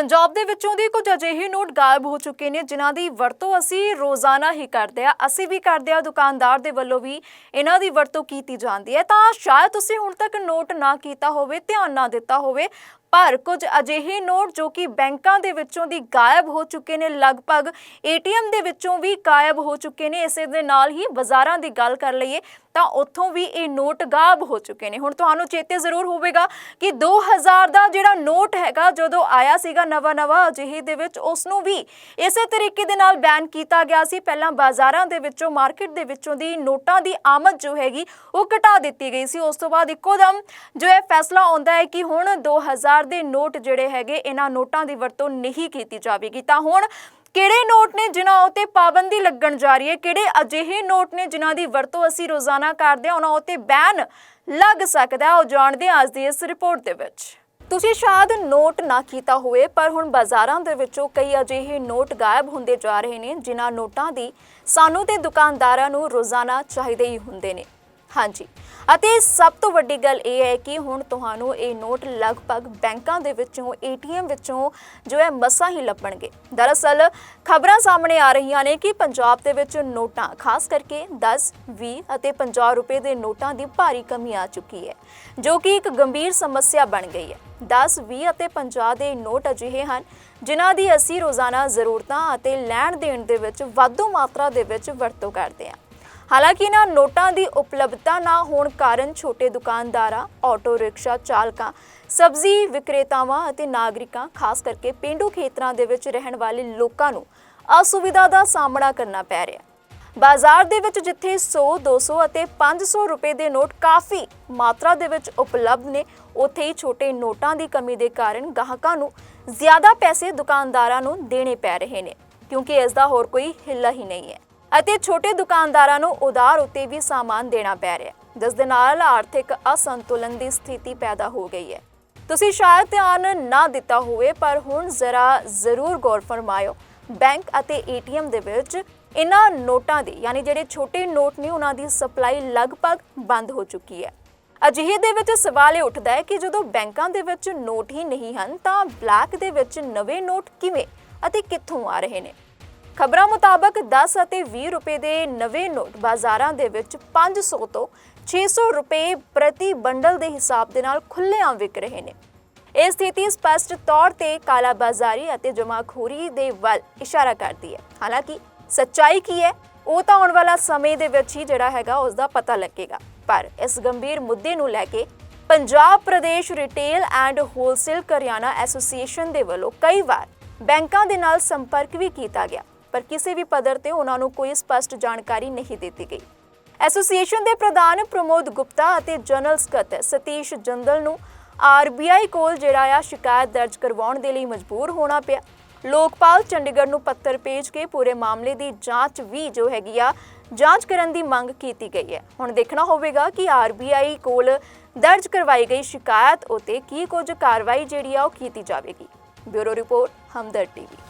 ਪੰਜਾਬ ਦੇ ਵਿੱਚੋਂ ਦੀ ਕੁਝ ਅਜਿਹੇ ਨੋਟ ਗਾਇਬ ਹੋ ਚੁੱਕੇ ਨੇ, ਜਿਨ੍ਹਾਂ ਦੀ ਵਰਤੋਂ ਅਸੀਂ ਰੋਜ਼ਾਨਾ ਹੀ ਕਰਦੇ ਆ ਅਸੀਂ ਵੀ ਕਰਦੇ ਆ ਦੁਕਾਨਦਾਰ ਦੇ ਵੱਲੋਂ ਵੀ ਇਹਨਾਂ ਦੀ ਵਰਤੋਂ ਕੀਤੀ ਜਾਂਦੀ ਹੈ। ਤਾਂ ਸ਼ਾਇਦ ਤੁਸੀਂ ਹੁਣ ਤੱਕ ਨੋਟ ਨਾ ਕੀਤਾ ਹੋਵੇ, ਧਿਆਨ ਨਾ ਦਿੱਤਾ ਹੋਵੇ ਪਰ ਕੁਝ ਅਜਿਹੇ ਨੋਟ ਜੋ ਕਿ ਬੈਂਕਾਂ ਦੇ ਵਿੱਚੋਂ ਦੀ ਗਾਇਬ ਹੋ ਚੁੱਕੇ ਨੇ, ਲਗਭਗ ਏਟੀਐਮ ਦੇ ਵਿੱਚੋਂ ਵੀ ਗਾਇਬ ਹੋ ਚੁੱਕੇ ਨੇ। ਇਸੇ ਦੇ ਨਾਲ ਹੀ ਬਾਜ਼ਾਰਾਂ ਦੀ ਗੱਲ ਕਰ ਲਈਏ ਤਾਂ ਉੱਥੋਂ ਵੀ ਇਹ ਨੋਟ ਗਾਇਬ ਹੋ ਚੁੱਕੇ ਨੇ। ਹੁਣ ਤੁਹਾਨੂੰ ਚੇਤੇ ਜ਼ਰੂਰ ਹੋਵੇਗਾ ਕਿ 2000 ਦਾ ਜਿਹੜਾ ਨੋਟ ਹੈਗਾ, ਜਦੋਂ ਆਇਆ ਸੀਗਾ ਨਵਾਂ ਨਵਾਂ ਅਜਿਹੇ ਦੇ ਵਿੱਚ ਉਸ ਨੂੰ ਵੀ ਇਸੇ ਤਰੀਕੇ ਦੇ ਨਾਲ ਬੈਨ ਕੀਤਾ ਗਿਆ ਸੀ। ਪਹਿਲਾਂ ਬਾਜ਼ਾਰਾਂ ਦੇ ਵਿੱਚੋਂ, ਮਾਰਕੀਟ ਦੇ ਵਿੱਚੋਂ ਦੀ ਨੋਟਾਂ ਦੀ ਆਮਦ ਜੋ ਹੈਗੀ, ਉਹ ਘਟਾ ਦਿੱਤੀ ਗਈ ਸੀ। ਉਸ ਤੋਂ ਬਾਅਦ ਇੱਕੋ ਦਮ ਜੋ ਇਹ ਫੈਸਲਾ ਆਉਂਦਾ ਹੈ ਕਿ ਹੁਣ 2000 ਦੇ ਨੋਟ ਜਿਹੜੇ ਹੈਗੇ, ਇਹਨਾਂ ਨੋਟਾਂ ਦੀ ਵਰਤੋਂ ਨਹੀਂ ਕੀਤੀ ਜਾਵੇਗੀ। ਤਾਂ ਹੁਣ ਕਿਹੜੇ ਨੋਟ ਨੇ ਜਿਨ੍ਹਾਂ ਉਤੇ ਪਾਬੰਦੀ ਲੱਗਣ ਜਾ ਰਹੀ ਹੈ? ਕਿਹੜੇ ਅਜਿਹੇ ਨੋਟ ਨੇ ਜਿਨ੍ਹਾਂ ਦੀ ਵਰਤੋਂ ਅਸੀਂ ਰੋਜ਼ਾਨਾ ਕਰਦੇ ਹਾਂ, ਉਹਨਾਂ ਉਤੇ ਬੈਨ ਲੱਗ ਸਕਦਾ ਉਹ ਜਾਣਦੇ ਹਾਂ ਅੱਜ ਦੀ ਇਸ ਰਿਪੋਰਟ ਦੇ ਵਿੱਚ। ਤੁਸੀਂ ਸ਼ਾਇਦ ਨੋਟ ਨਾ ਕੀਤਾ ਹੋਵੇ, ਪਰ ਹੁਣ ਬਾਜ਼ਾਰਾਂ ਦੇ ਵਿੱਚੋਂ ਕਈ ਅਜਿਹੇ ਨੋਟ ਗਾਇਬ ਹੁੰਦੇ ਜਾ ਰਹੇ ਨੇ, ਜਿਨ੍ਹਾਂ ਨੋਟਾਂ ਦੀ ਸਾਨੂੰ ਤੇ ਦੁਕਾਨਦਾਰਾਂ ਨੂੰ ਰੋਜ਼ਾਨਾ ਚਾਹੀਦੇ ਹੀ ਹੁੰਦੇ ਨੇ। ਹਾਂਜੀ। ਅਤੇ ਸਭ ਤੋਂ ਵੱਡੀ ਗੱਲ ਇਹ ਹੈ ਕਿ ਹੁਣ ਤੁਹਾਨੂੰ ਇਹ ਨੋਟ ਲਗਭਗ ਬੈਂਕਾਂ ਦੇ ਵਿੱਚੋਂ, ਏਟੀਐਮ ਵਿੱਚੋਂ ਜੋ ਹੈ ਮਸਾਂ ਹੀ ਲੱਭਣਗੇ। ਦਰਅਸਲ ਖਬਰਾਂ ਸਾਹਮਣੇ ਆ ਰਹੀਆਂ ਨੇ ਕਿ ਪੰਜਾਬ ਦੇ ਵਿੱਚ ਨੋਟਾਂ, ਖਾਸ ਕਰਕੇ 10 20 ਅਤੇ 50 ਰੁਪਏ ਦੇ ਨੋਟਾਂ ਦੀ ਭਾਰੀ ਕਮੀ ਆ ਚੁੱਕੀ ਹੈ, ਜੋ ਕਿ ਇੱਕ ਗੰਭੀਰ ਸਮੱਸਿਆ ਬਣ ਗਈ ਹੈ। 10 20 ਅਤੇ 50 ਦੇ ਨੋਟ ਅਜਿਹੇ ਹਨ ਜਿਨ੍ਹਾਂ ਦੀ ਅਸੀਂ ਰੋਜ਼ਾਨਾ ਜ਼ਰੂਰਤਾਂ ਅਤੇ ਲੈਣ ਦੇਣ ਦੇ ਵਿੱਚ ਵਾਧੂ ਮਾਤਰਾ ਦੇ ਵਿੱਚ ਵਰਤੋਂ ਕਰਦੇ ਹਾਂ। ਹਾਲਾਂਕਿ ਇਹਨਾਂ ਨੋਟਾਂ ਦੀ ਉਪਲਬਧਤਾ ਨਾ ਹੋਣ ਕਾਰਨ ਛੋਟੇ ਦੁਕਾਨਦਾਰਾਂ, ਆਟੋ ਰਿਕਸ਼ਾ ਚਾਲਕਾਂ, ਸਬਜ਼ੀ ਵਿਕਰੇਤਾਵਾਂ ਅਤੇ ਨਾਗਰਿਕਾਂ, ਖਾਸ ਕਰਕੇ ਪਿੰਡੂ ਖੇਤਰਾਂ ਦੇ ਵਿੱਚ ਰਹਿਣ ਵਾਲੇ ਲੋਕਾਂ ਨੂੰ ਅਸੁਵਿਧਾ ਦਾ ਸਾਹਮਣਾ ਕਰਨਾ ਪੈ ਰਿਹਾ ਬਾਜ਼ਾਰ ਦੇ ਵਿੱਚ ਜਿੱਥੇ 100 200 ਅਤੇ 500 ਰੁਪਏ ਦੇ ਨੋਟ ਕਾਫੀ ਮਾਤਰਾ ਦੇ ਵਿੱਚ ਉਪਲਬਧ ਨੇ, ਉੱਥੇ ਹੀ ਛੋਟੇ ਨੋਟਾਂ ਦੀ ਕਮੀ ਦੇ ਕਾਰਨ ਗਾਹਕਾਂ ਨੂੰ ਜ਼ਿਆਦਾ ਪੈਸੇ ਦੁਕਾਨਦਾਰਾਂ ਨੂੰ ਦੇਣੇ ਪੈ ਰਹੇ ਨੇ, ਕਿਉਂਕਿ ਇਸ ਦਾ ਹੋਰ ਕੋਈ ਹਿੱਲਾ ਹੀ ਨਹੀਂ ਹੈ। ਅਤੇ ਛੋਟੇ ਦੁਕਾਨਦਾਰਾਂ ਨੂੰ ਉਧਾਰ ਉੱਤੇ ਵੀ ਸਾਮਾਨ ਦੇਣਾ ਪੈ ਰਿਹਾ ਹੈ। ਜਿਸ ਦੇ ਨਾਲ ਆਰਥਿਕ ਅਸੰਤੁਲਨ ਦੀ ਸਥਿਤੀ ਪੈਦਾ ਹੋ ਗਈ ਹੈ। ਤੁਸੀਂ ਸ਼ਾਇਦ ਧਿਆਨ ਨਾ ਦਿੱਤਾ ਹੋਵੇ, ਪਰ ਹੁਣ ਜ਼ਰਾ ਜ਼ਰੂਰ ਗੌਰ ਫਰਮਾਇਓ। ਬੈਂਕ ਅਤੇ ਏਟੀਐਮ ਦੇ ਵਿੱਚ ਇਹਨਾਂ ਨੋਟਾਂ ਦੀ, ਯਾਨੀ ਜਿਹੜੇ ਛੋਟੇ ਨੋਟ ਨੇ ਉਹਨਾਂ ਦੀ ਸਪਲਾਈ ਲਗਭਗ ਬੰਦ ਹੋ ਚੁੱਕੀ ਹੈ। ਅਜਿਹੇ ਦੇ ਵਿੱਚ ਸਵਾਲ ਇਹ ਉੱਠਦਾ ਹੈ ਕਿ ਜਦੋਂ ਬੈਂਕਾਂ ਦੇ ਵਿੱਚ ਨੋਟ ਹੀ ਨਹੀਂ ਹਨ, ਤਾਂ ਬਲੈਕ ਦੇ ਵਿੱਚ ਨਵੇਂ ਨੋਟ ਕਿਵੇਂ ਅਤੇ ਕਿੱਥੋਂ ਆ ਰਹੇ ਨੇ? ਖਬਰਾਂ ਮੁਤਾਬਕ 10 ਅਤੇ 20 ਰੁਪਏ ਦੇ ਨਵੇਂ ਨੋਟ ਬਾਜ਼ਾਰਾਂ ਦੇ ਵਿੱਚ 500 ਤੋਂ 600 ਰੁਪਏ ਪ੍ਰਤੀ ਬੰਡਲ ਦੇ ਹਿਸਾਬ ਦੇ ਨਾਲ ਖੁੱਲ੍ਹੇਆਮ ਵਿਕ ਰਹੇ ਨੇ। ਇਹ ਸਥਿਤੀ ਸਪਸ਼ਟ ਤੌਰ ਤੇ ਕਾਲਾ ਬਾਜ਼ਾਰੀ ਅਤੇ ਜਮਾਖੋਰੀ ਦੇ ਵੱਲ ਇਸ਼ਾਰਾ ਕਰਦੀ ਹੈ। ਹਾਲਾਂਕਿ ਸੱਚਾਈ ਕੀ ਹੈ? ਉਹ ਤਾਂ ਆਉਣ ਵਾਲਾ ਸਮੇਂ ਦੇ ਵਿੱਚ ਹੀ ਜਿਹੜਾ ਹੈਗਾ ਉਸ ਦਾ ਪਤਾ ਲੱਗੇਗਾ। ਪਰ ਇਸ ਗੰਭੀਰ ਮੁੱਦੇ ਨੂੰ ਲੈ ਕੇ Punjab Pradesh retail and wholesale Kiryana association ਦੇ ਵੱਲੋਂ ਕਈ ਵਾਰ ਬੈਂਕਾਂ ਦੇ ਨਾਲ ਸੰਪਰਕ ਵੀ ਕੀਤਾ ਗਿਆ। ਪਰ ਕਿਸੇ ਵੀ ਪੱਧਰ ਤੇ ਉਹਨਾਂ ਨੂੰ ਕੋਈ ਸਪਸ਼ਟ ਜਾਣਕਾਰੀ ਨਹੀਂ ਦਿੱਤੀ ਗਈ। ਐਸੋਸੀਏਸ਼ਨ ਦੇ ਪ੍ਰਧਾਨ ਪ੍ਰਮੋਦ ਗੁਪਤਾ ਅਤੇ ਜਨਰਲ ਸਕੱਤਰ ਸਤੀਸ਼ ਜੰਦਲ ਨੂੰ ਆਰਬੀਆਈ ਕੋਲ ਜਿਹੜਾ ਆ ਸ਼ਿਕਾਇਤ ਦਰਜ ਕਰਵਾਉਣ ਦੇ ਲਈ ਮਜਬੂਰ ਹੋਣਾ ਪਿਆ। ਲੋਕਪਾਲ ਚੰਡੀਗੜ੍ਹ ਨੂੰ ਪੱਤਰ ਭੇਜ ਕੇ ਪੂਰੇ ਮਾਮਲੇ ਦੀ ਜਾਂਚ ਵੀ ਜੋ ਹੈਗੀ ਆ, ਜਾਂਚ ਕਰਨ ਦੀ ਮੰਗ ਕੀਤੀ ਗਈ ਹੈ। ਹੁਣ ਦੇਖਣਾ ਹੋਵੇਗਾ ਕਿ ਆਰਬੀਆਈ ਕੋਲ ਦਰਜ ਕਰਵਾਈ ਗਈ ਸ਼ਿਕਾਇਤ ਉਤੇ ਕੀ ਕੁਝ ਕਾਰਵਾਈ ਜਿਹੜੀ ਆ ਉਹ ਕੀਤੀ ਜਾਵੇਗੀ। Bureau report, Hamdard TV.